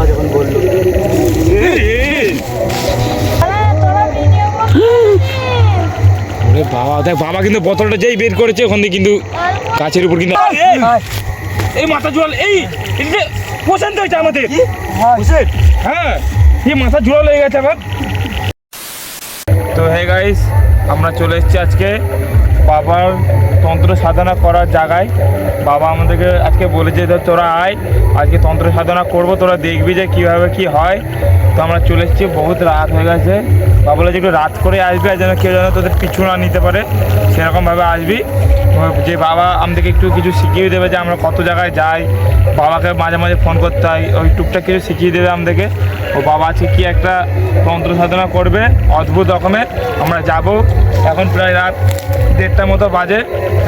বাবা যখন বলল ওরে বাবা দেখ বাবা কিন্তু বোতলটা যেই বের করেছে ওখান থেকে কিন্তু গাছের উপর কিন্তু এই মাথা জল এই এই যে প্রশান্ত হয়েছে আমাদের। হ্যাঁ। এই মাথা জোড়া লেগে গেছে আবার। তো হে গাইস আমরা চলে এসেছি আজকে বাবার তন্ত্র সাধনা করার জায়গায়। বাবা আমাদেরকে আজকে বলে যে তোরা আয়, আজকে তন্ত্র সাধনা করব, তোরা দেখবি যে কীভাবে কি হয়। তো আমরা চলে এসেছি, বহুত রাত হয়ে গেছে। বাবা বলে যে একটু রাত করে আসবি, আর যেন কেউ যেন তোদের পিছু না নিতে পারে, সেরকমভাবে আসবি। যে বাবা আমাদেরকে একটু কিছু শিখিয়ে দেবে যে আমরা কত জায়গায় যাই। বাবাকে মাঝে মাঝে ফোন করতে হয়। ওই টুকটাক কিছু শিখিয়ে দেবে আমাদেরকে। ও বাবা আজকে কি একটা তন্ত্র সাধনা করবে, অদ্ভুত রকমের। আমরা যাব। এখন প্রায় রাত দেড়টার মতো বাজে।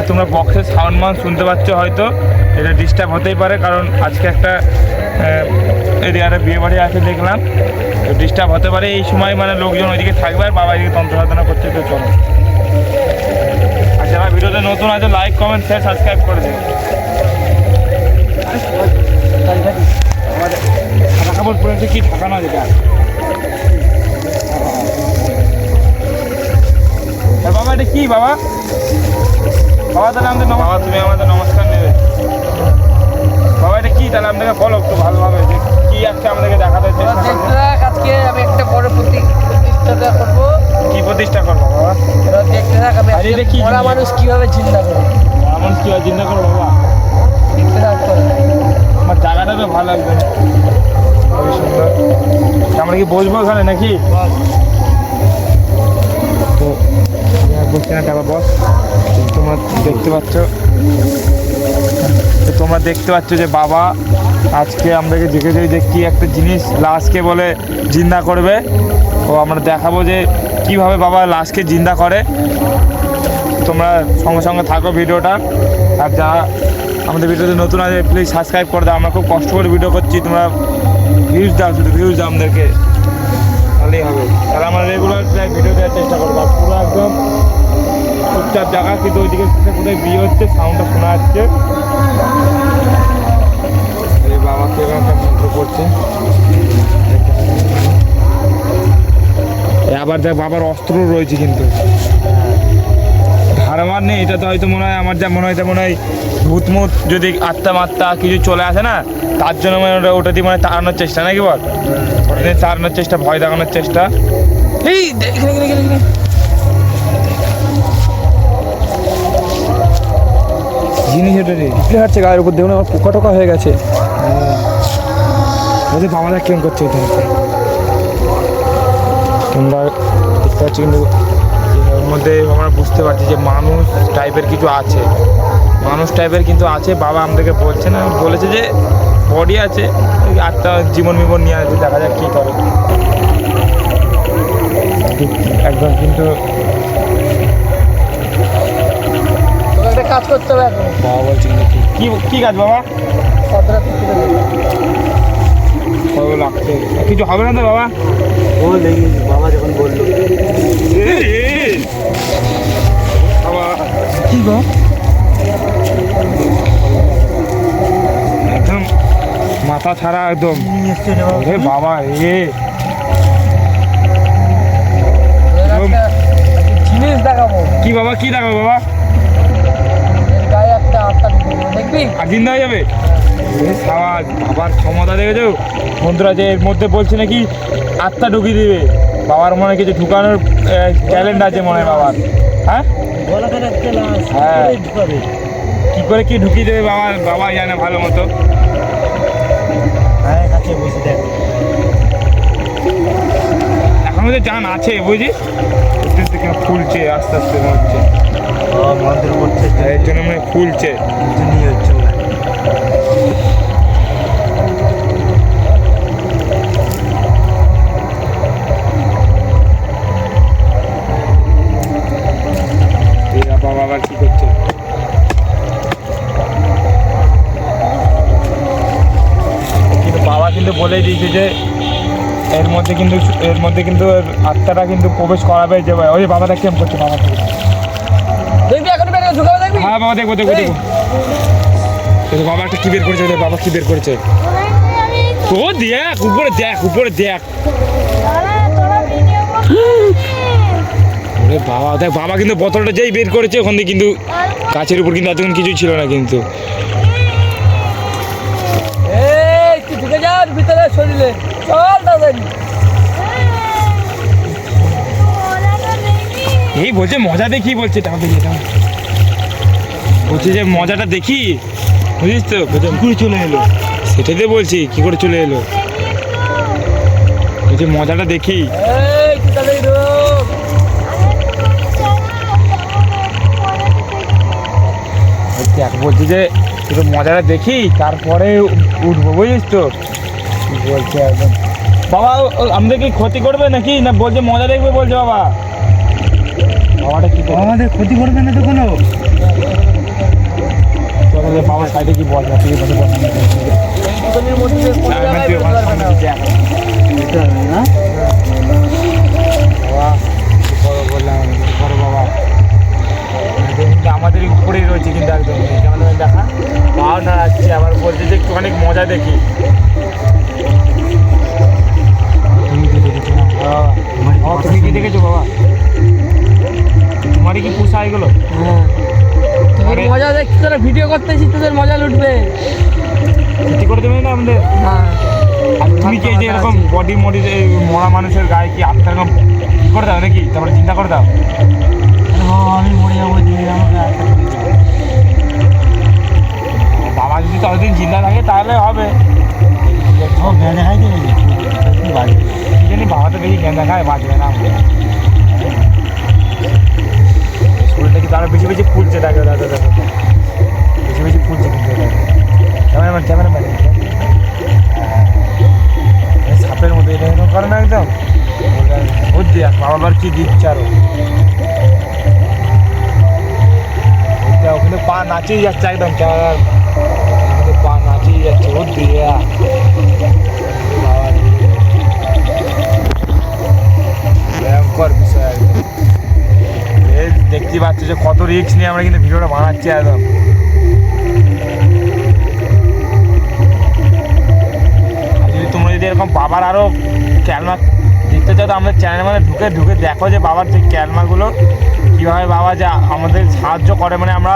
তোমরা বক্সের সাউন্ড মান শুনতে পাচ্ছ হয়তো। এটা ডিস্টার্ব হতেই পারে কারণ আজকে একটা এরিয়াতে বিয়ে বাড়ি আছে দেখলাম। তো ডিস্টার্ব হতে পারে। এই সময় মানে লোকজন ওইদিকে থাকবে আর বাবা এদিকে তন্ত্র সাধনা করছে। তো চলো। যারা ভিডিওতে নতুন আছে লাইক কমেন্ট শেয়ার সাবস্ক্রাইব করে দিন পরেছে কি ঠাকানো যেটা? এ বাবা, এটা কি বাবা? বাবা, তাহলে আমাদের বাবা, তুমি আমাদের নমস্কার নেবে। মানুষ কীভাবে চিন্তা করব এমন কি হয় চিন্তা করো বাবা? দেখতে আমার জায়গাটা তো ভালো লাগবে। আমরা কি বসবো ওখানে নাকি? তো আমি আর বসছি না টাকা বস। তোমরা দেখতে পাচ্ছ। তো তোমরা দেখতে পাচ্ছ যে বাবা আজকে আমাদেরকে জিজ্ঞেস যে কি একটা জিনিস লাশকে বলে জিন্দা করবে। ও আমরা দেখাবো যে কীভাবে বাবা লাশকে জিন্দা করে। তোমরা সঙ্গে সঙ্গে থাকো ভিডিওটা। আর যারা আমাদের ভিডিওতে নতুন আছে প্লিজ সাবস্ক্রাইব করে দাও। আমরা খুব কষ্ট করে ভিডিও করছি, তোমরা ভিউজ দাও, শুধু ভিউজ দাও আমাদেরকে। তাহলেই হবে। তাহলে আমরা রেগুলার প্রায় ভিডিও দেওয়ার চেষ্টা করব। পুরো একদম চুপচাপ জায়গা, কিন্তু ওইদিকে কোথায় বিয়ে হচ্ছে সাউন্ডটা শোনা যাচ্ছে। এই বাবাকে একটা মন্ত্র করছে আবার দেখ, বাবার অস্ত্র রয়েছে কিন্তু। ধারমার নেই এটা তো হয়তো মনে হয় আমার যা মনে হয় মনে হয় ভূতমুত যদি আত্মা মাত্তা কিছু চলে আসে না, তার জন্য মানে ওটা ওটা দিয়ে মানে তাড়ানোর চেষ্টা, নাকি বল? ওটা দিয়ে তাড়ানোর চেষ্টা, ভয় দেখানোর চেষ্টা। এই। জিনিস এটা রে? হাঁটছে গায়ের উপর? দেখুন, আমার পোকা টোকা হয়ে গেছে। ওদের বাবারা কেমন করছে তোমরা দেখতে পাচ্ছ কিন্তু মধ্যে আমরা বুঝতে পারছি যে মানুষ টাইপের কিছু আছে। মানুষ টাইপের কিন্তু আছে বাবা আমাদেরকে বলছে না বলেছে যে বডি আছে আত্মা জীবন বিবন নিয়ে আছে দেখা যাক কী করে। একদম কিন্তু একটা কাজ করতে হবে এখন। বাবা বলছে কি কি- কাজ বাবা? লাগছে? কিছু হবে না তো বাবা? ও দেখি বাবা যখন বলল। কি গো একদম মাথা ছাড়া একদম। রে বাবা রে। জিনিস দেখাবো। কি বাবা কি দেখো বাবা? গায়ে একটা দেখবি? হয়ে যাবে? সাবাস বাবার ক্ষমতা দেখেছ? বন্ধুরা যে এর মধ্যে বলছে নাকি আত্মা ঢুকিয়ে দিবে। বাবার মনে কিছু ঢুকানোর ট্যালেন্ট আছে মনে হয় বাবার। হ্যাঁ? হ্যাঁ। কি করে কি ঢুকিয়ে দেবে বাবা? বাবা জানে ভালো মতো। এখন মধ্যে জান আছে বুঝি ফুলছে আস্তে আস্তে মনে হচ্ছে এর জন্য মানে ফুলছে। হচ্ছে। কিন্তু বলেই দিয়েছে যে এর মধ্যে কিন্তু এর মধ্যে কিন্তু আত্মাটা কিন্তু প্রবেশ করাবে যে ওই বাবাটা কেমন করছে বাবা? দেখবি এখন দেখবি? হ্যাঁ বাবা দেখব দেখব দেখব। বাবা একটা কি বের করেছে? বাবা কি বের করেছে? ও দেখ উপরে দেখ উপরে দেখ। বাবা দেখ বাবা কিন্তু বোতলটা যেই বের করেছে ওখান থেকে কিন্তু গাছের উপর কিন্তু এতক্ষণ কিছু ছিল না কিন্তু। ভিতরে শরীরে। চল তাড়াতাড়ি এই বলছে মজা দেখি বলছে টাকা দেখি এটা বলছে যে মজাটা দেখি। বুঝিস তো? বলছে ঘুরে চলে এলো। সেটাই তো বলছি কি করে চলে এলো? বলছে মজাটা দেখি। দেখ বলছি যে একটু মজাটা দেখি তারপরে উঠবো বুঝিস তো? বলছে একদম। বাবা আমাদের কি ক্ষতি করবে নাকি? না বলছে মজা দেখবে বলছে বাবা। বাবাটা কি আমাদের ক্ষতি করবে না তো কোনো? বাবার সাইডে কি বল তুই বসে আমাদের উপরেই রয়েছে কিন্তু একদম। দেখা। পাও না আসছে আবার বলছে যে একটু অনেক মজা দেখি। দেখেছ বাবা? তোমারই কি পোষা এগুলো হ্যাঁ। তোদের মজা দেখছি তোরা ভিডিও করতেছিস তোদের মজা লুটবে। ক্ষতি করে দেবে না আমাদের? হ্যাঁ তুমি কি এই যে এরকম বডি মডি মরা মানুষের গায়ে কি আত্মা এরকম করে দাও নাকি? তারপরে চিন্তা করে দাও। আমি মরে যাব। বাবা যদি ততদিন জিন্দা থাকে তাহলে হবে। ও ভ্যানে খাই দিয়ে কি বাড়ি কি জানি বাবা তো বেশি জ্ঞান দেখায় বাঁচবে না শরীরটা কিন্তু আরও বেশি বেশি ফুলছে দেখো দেখো দেখো বেশি বেশি ফুলছে কিন্তু ক্যামেরাম্যান ক্যামেরাম্যান সাপের মতো এটা এরকম করে না একদম ও দেখ বাবা আবার কি দিচ্ছে আরও ওইটা ওখানে পা নাচেই যাচ্ছে একদম ক্যামেরার ওখানে পা নাচেই যাচ্ছে ও দিয়া ভয়ঙ্কর বিষয় দেখতে পাচ্ছ যে কত রিস্ক নিয়ে আমরা কিন্তু ভিডিওটা বানাচ্ছি একদম। যদি তোমরা যদি এরকম বাবার আরও ক্যালমা দেখতে চাও তো আমাদের চ্যানেলের মানে ঢুকে ঢুকে দেখো যে বাবার যে ক্যালমাগুলো কীভাবে বাবা যে আমাদের সাহায্য করে। মানে আমরা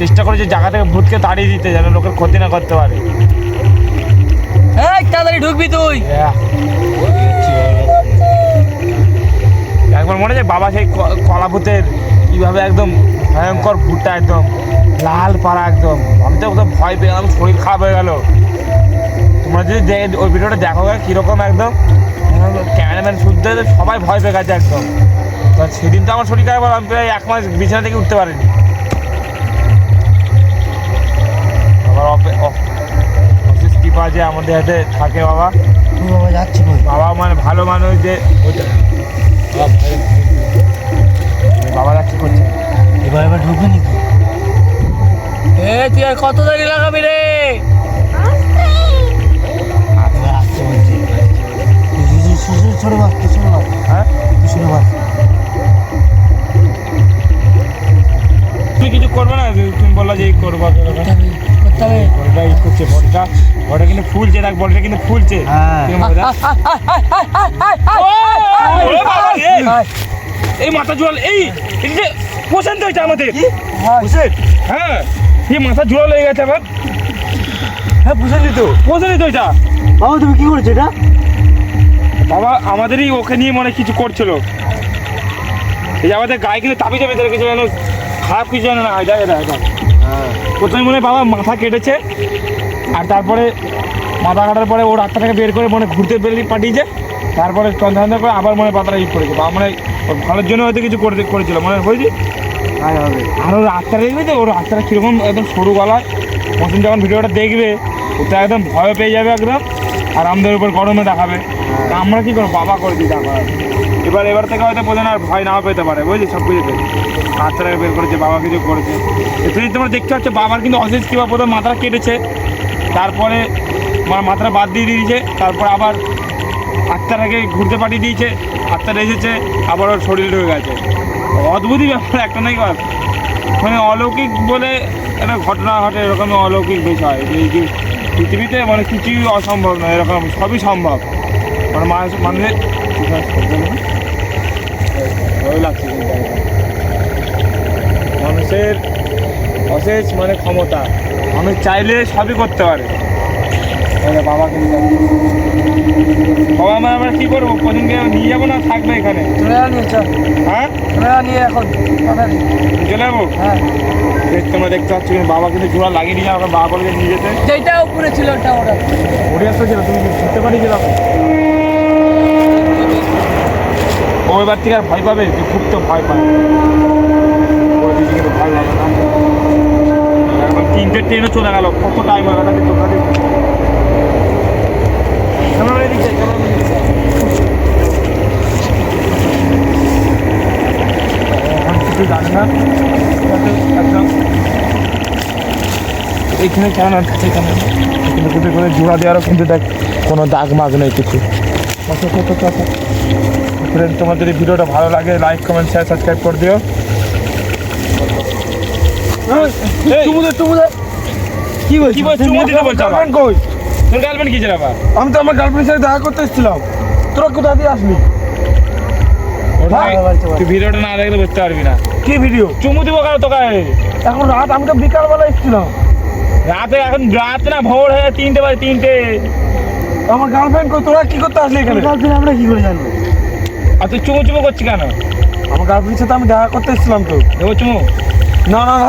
চেষ্টা করি যে জায়গা থেকে ভূতকে তাড়িয়ে দিতে যেন লোকের ক্ষতি না করতে পারে। এই তাড়াতাড়ি ঢুকবি তুই। একবার মনে যায় বাবা সেই ক- কলাভূতের কীভাবে একদম ভয়ঙ্কর ভূতটা একদম লাল পাড়া একদম। আমি তো একদম ভয় পেয়ে গেলাম শরীর খারাপ হয়ে গেল। তোমরা যদি ওই ভিডিওটা দেখো কীরকম একদম। ক্যামেরাম্যান শুদ্ধ সবাই ভয় পেয়ে গেছে একদম। তো সেদিন তো আমার শরীর খারাপ হলো, আমি প্রায় এক মাস বিছানা থেকে উঠতে পারিনি। আবার অফে- অফ- অফিস কৃপা যে আমাদের হাতে থাকে বাবা। বাবা যাচ্ছি বাবা মানে ভালো মানুষ যে বাবারা কি করছে? এবার এবার ঢুকবে নাকি? এ তুই আর কত দেরি লাগাবি রে? ছোট বাস ছোট বাস। হ্যাঁ? ছোট বাস। তুমি কিছু করবে না? তুমি বললা যে এই করবা। করতে হবে বডিটা ই করছে বডিটা বডিটা কিন্তু ফুলছে দেখ বডিটা কিন্তু ফুলছে হ্যাঁ। এই মাথা জোয়াল এই প্রশান্ত হয়েছে আমাদের। বুঝছেন হ্যাঁ। এই মাথা জোয়াল হয়ে গেছে আমার হ্যাঁ বুঝে নিত প্রশান্ত তো এটা। বাবা তুমি কি করেছ এটা? বাবা আমাদেরই ওকে নিয়ে মনে হয় কিছু করছিল। এই যে আমাদের গায়ে কিন্তু তাবি যাবে কিছু যেন খারাপ কিছু যেন না হয়। দেখ এটা এটা হ্যাঁ। প্রথমে মনে হয় বাবা মাথা কেটেছে। আর তারপরে মাথা কাটার পরে ওর আত্মাটাকে বের করে মনে ঘুরতে বেরিয়ে পাঠিয়েছে। তারপরে চন্দ্র করে আবার মনে পাতাটা ই করেছে। বা মানে ওর ভালোর জন্য হয়তো কিছু করে করেছিল। মনে হয় হবে। আর ওর আত্মাটা দেখবে তো? ওর আত্মাটা কীরকম একদম সরু গলায়। মতন যখন ভিডিওটা দেখবে ওটা একদম ভয় পেয়ে যাবে একদম। আর আমাদের উপর গরমে দেখাবে। তা আমরা কী করব? বাবা করে দিই দেখো এবার এবার থেকে হয়তো বোঝে না আর ভয় নাও পেতে পারে বুঝলি? সব কিছুতে আত্মাটাকে বের করেছে বাবা কিছু করেছে। তুমি তোমরা দেখতে পাচ্ছ বাবার কিন্তু অশেষ কী বা প্রথমে মাথাটা কেটেছে। তারপরে মাথাটা বাদ দিয়ে দিয়েছে, তারপর আবার আত্মাটাকে ঘুরতে পাঠিয়ে দিয়েছে, আত্মাটা এসেছে, আবার ওর শরীর ঢুকে গেছে। অদ্ভুতই ব্যাপার, একটা ব্যাপার মানে অলৌকিক বলে একটা ঘটনা ঘটে, এরকম অলৌকিক বিষয় যে পৃথিবীতে মানে কিছুই অসম্ভব নয়, এরকম সবই সম্ভব। মানে মানুষ, মানুষের লাগছে মানুষের অশেষ মানে ক্ষমতা। আমি চাইলে সবই করতে পারে। তাহলে বাবাকে নিয়ে যাব। বাবা মা আমরা কী করব? প্রথমকে নিয়ে যাব না থাকবে এখানে? চলে নিয়ে চল। হ্যাঁ? চলে নিয়ে এখন তাড়াতাড়ি। চলে যাব? হ্যাঁ। দেখ তোমরা দেখতে পাচ্ছ কিন্তু বাবা কিন্তু জোড়া লাগিয়ে দিয়ে আমাকে বাবা বলে নিয়ে যেতে। যেটা উপরে ছিল ওটা ওটা। ওরিয়া তো ছিল তুমি শুনতে পারি গেলাম ও এবার থেকে আর ভয় পাবে? খুব তো ভয় পায় ও দিদি কিন্তু ভয় পাবে না এখন তিনটে ট্রেনও চলে গেল। কত টাইম ক্যামেরা এদিক যাই। এখন কিছু জানি না। একদম এইখানে কেমন আর কিন্তু কিন্তু করে জোড়া দেওয়ারও কিন্তু দেখ কোনো দাগ মাগ নেই কিছু। ফ্রেন্ড তোমার যদি ভিডিওটা ভালো লাগে লাইক কমেন্ট শেয়ার সাবস্ক্রাইব করে দিও। টুমুদে টুমুদে কি বলছিস কি বলছিস? চুমু দিতে বলছো girlfriend কই তোর গার্লফ্রেন্ড কি আবার? আমি তো আমার গার্লফ্রেন্ডের সাথে দেখা করতে এসেছিলাম। তোরা কোথা দিয়ে আসলি? তুই ভিডিওটা না দেখলে বুঝতে পারবি না। কি ভিডিও চুমু দিব কারও তোকে? এখন রাত আমি তো বিকালবেলা এসেছিলাম। রাতে এখন রাত না ভোর হয়ে তিনটে বাজে তিনটে। আমার গার্লফ্রেন্ড কই? তোরা কি করতে আসলি এখানে? গার্লফ্রেন্ড আমরা কি করে জানব? আর তুই চুমু চুমু করছিস কেন? আমার গার্লফ্রেন্ডের সাথে আমি দেখা করতে এসেছিলাম তো। দেবো চুমু? না না না